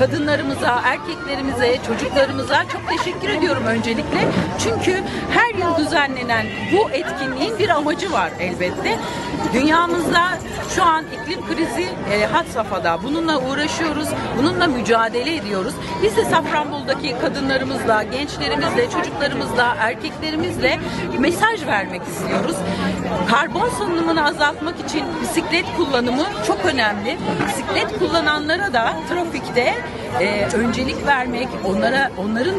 kadınlarımıza, erkeklerimize, çocuklarımıza çok teşekkür ediyorum öncelikle. Çünkü düzenlenen bu etkinliğin bir amacı var elbette. Dünyamızda şu an iklim krizi e, had safhada. Bununla uğraşıyoruz, bununla mücadele ediyoruz. Biz de Safranbolu'daki kadınlarımızla, gençlerimizle, çocuklarımızla, erkeklerimizle mesaj vermek istiyoruz. Karbon salınımını azaltmak için bisiklet kullanımı çok önemli. Bisiklet kullananlara da trafikte e, öncelik vermek, onlara onların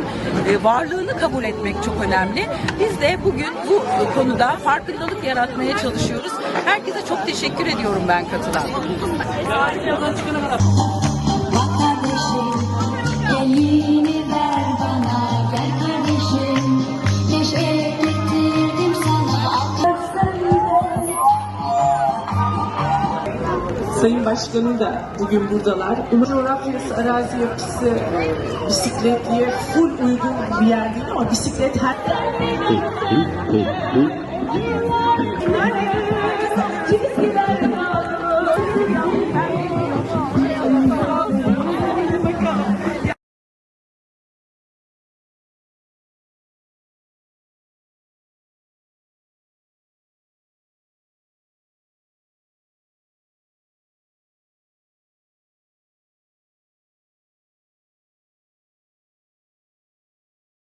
e, varlığını kabul etmek çok önemli. Biz de bugün bu konuda farkındalık yaratmaya çalışıyoruz. Herkese çok teşekkür ediyorum ben katılan. Sayın Başkanım da bugün buradalar. Umarım coğrafyası, arazi yapısı, e, bisikletliye full uygun bir yer değil ama bisiklet her... Kimisi